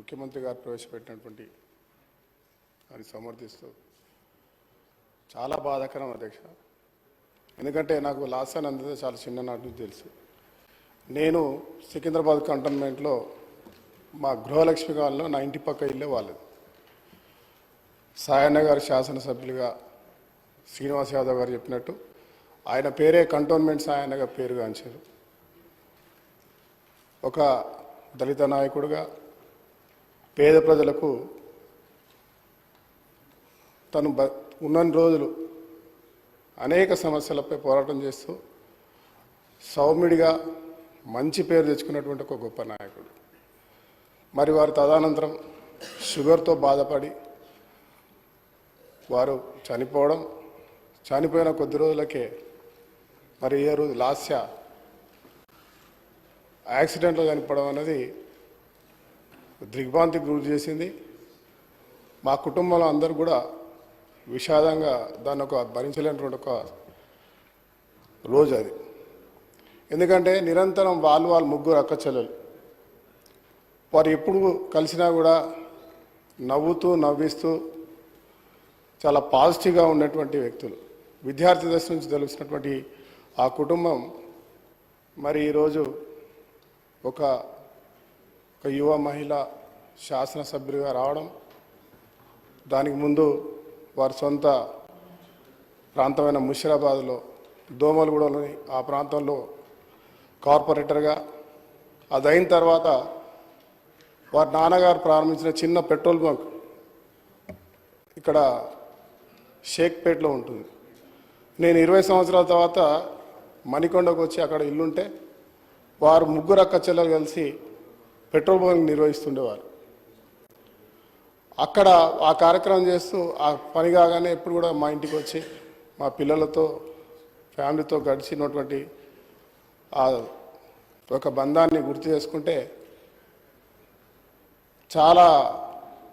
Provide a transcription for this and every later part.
ముఖ్యమంత్రి గారు ప్రవేశపెట్టినటువంటి అని సమర్థిస్తూ చాలా బాధాకరం అధ్యక్ష. ఎందుకంటే నాకు లాస్ట్ అని అందితే చాలా చిన్ననాటి నుంచి తెలుసు. నేను సికింద్రాబాద్ కంటోన్మెంట్లో మా గృహలక్ష్మి కాలంలో నా ఇంటి పక్క ఇల్లే వాళ్ళది. సాయన్న గారు శాసనసభ్యులుగా శ్రీనివాస్ యాదవ్ గారు చెప్పినట్టు ఆయన పేరే కంటోన్మెంట్ సాయన్నగా పేరుగాంచారు. ఒక దళిత నాయకుడుగా పేద ప్రజలకు తను బ ఉన్నన్ని రోజులు అనేక సమస్యలపై పోరాటం చేస్తూ సౌమ్యుడిగా మంచి పేరు తెచ్చుకున్నటువంటి ఒక గొప్ప నాయకుడు. మరి వారు తదనంతరం షుగర్తో బాధపడి వారు చనిపోవడం చనిపోయిన కొద్ది రోజులకే మరి ఏ రోజు లాస్య యాక్సిడెంట్లో చనిపోవడం అనేది దిగ్భ్రాంతికి గురి చేసింది. మా కుటుంబంలో అందరూ కూడా విషాదంగా దాన్ని ఒక భరించలేనటువంటి ఒక రోజు అది. ఎందుకంటే నిరంతరం వాళ్ళు వాళ్ళు ముగ్గురు అక్క చెల్లెలు. వారు ఎప్పుడు కలిసినా కూడా నవ్వుతూ నవ్విస్తూ చాలా పాజిటివ్గా ఉన్నటువంటి వ్యక్తులు. విద్యార్థి దశ నుంచి తెలిసినటువంటి ఆ కుటుంబం మరి ఈరోజు ఒక ఒక యువ మహిళ శాసనసభ్యులుగా రావడం దానికి ముందు వారి సొంత ప్రాంతమైన ముషిరాబాద్లో దోమలగూడలోని ఆ ప్రాంతంలో కార్పొరేటర్గా అది అయిన తర్వాత వారి నాన్నగారు ప్రారంభించిన చిన్న పెట్రోల్ బంక్ ఇక్కడ షేక్పేట్లో ఉంటుంది. నేను ఇరవై సంవత్సరాల తర్వాత మణికొండకు వచ్చి అక్కడ ఇల్లుంటే వారు ముగ్గురు అక్క చెల్లెలు కలిసి పెట్రోల్ బంక్ నిర్వహిస్తుండేవారు. అక్కడ ఆ కార్యక్రమం చేస్తూ ఆ పని కాగానే ఎప్పుడు కూడా మా ఇంటికి వచ్చి మా పిల్లలతో ఫ్యామిలీతో గడిచినటువంటి ఆ ఒక బంధాన్ని గుర్తు చేసుకుంటే చాలా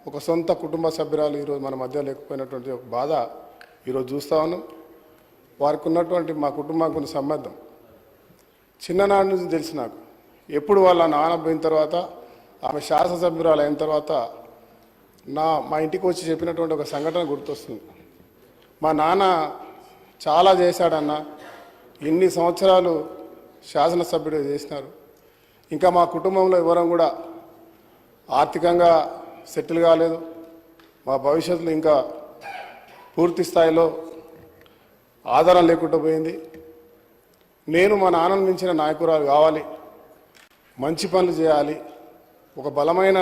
ఒక సొంత కుటుంబ సభ్యురాలు ఈరోజు మన మధ్య లేకపోయినటువంటి ఒక బాధ ఈరోజు చూస్తా ఉన్నాం. వారికి ఉన్నటువంటి మా కుటుంబానికి ఉన్న సంబంధం చిన్ననాటి నుంచి తెలిసి నాకు. ఎప్పుడు వాళ్ళ నాన్న పోయిన తర్వాత ఆమె శాసనసభ్యురాలు అయిన తర్వాత నా మా ఇంటికి వచ్చి చెప్పినటువంటి ఒక సంఘటన గుర్తొస్తుంది. మా నాన్న చాలా చేశాడన్న. ఇన్ని సంవత్సరాలు శాసనసభ్యుడు చేసినారు. ఇంకా మా కుటుంబంలో ఎవరం కూడా ఆర్థికంగా సెటిల్ కాలేదు. మా భవిష్యత్తులో ఇంకా పూర్తి స్థాయిలో ఆధారం లేకుండా పోయింది. నేను మా నాన్నను మించిన నాయకురాలు కావాలి. మంచి పనులు చేయాలి. ఒక బలమైన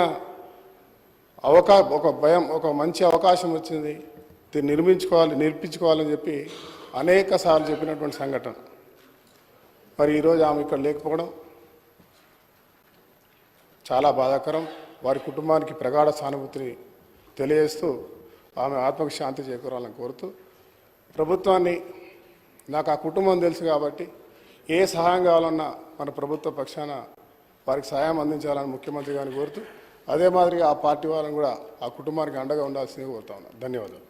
అవకా ఒక భయం ఒక మంచి అవకాశం వచ్చింది. దీన్ని నిర్మించుకోవాలి నేర్పించుకోవాలని చెప్పి అనేక సార్లు చెప్పినటువంటి సంఘటన. మరి ఈరోజు ఆమె ఇక్కడ లేకపోవడం చాలా బాధాకరం. వారి కుటుంబానికి ప్రగాఢ సానుభూతిని తెలియజేస్తూ ఆమె ఆత్మకు శాంతి చేకూరాలని కోరుతూ ప్రభుత్వాన్ని నాకు ఆ కుటుంబం తెలుసు కాబట్టి ఏ సహాయం కావాలన్నా మన ప్రభుత్వ పక్షాన వారికి సహాయం అందించాలని ముఖ్యమంత్రి గారిని కోరుతూ అదే మాదిరిగా ఆ పార్టీ వాళ్ళని కూడా ఆ కుటుంబానికి అండగా ఉండాల్సిందిగా కోరుతా ఉన్నాను ధన్యవాదాలు.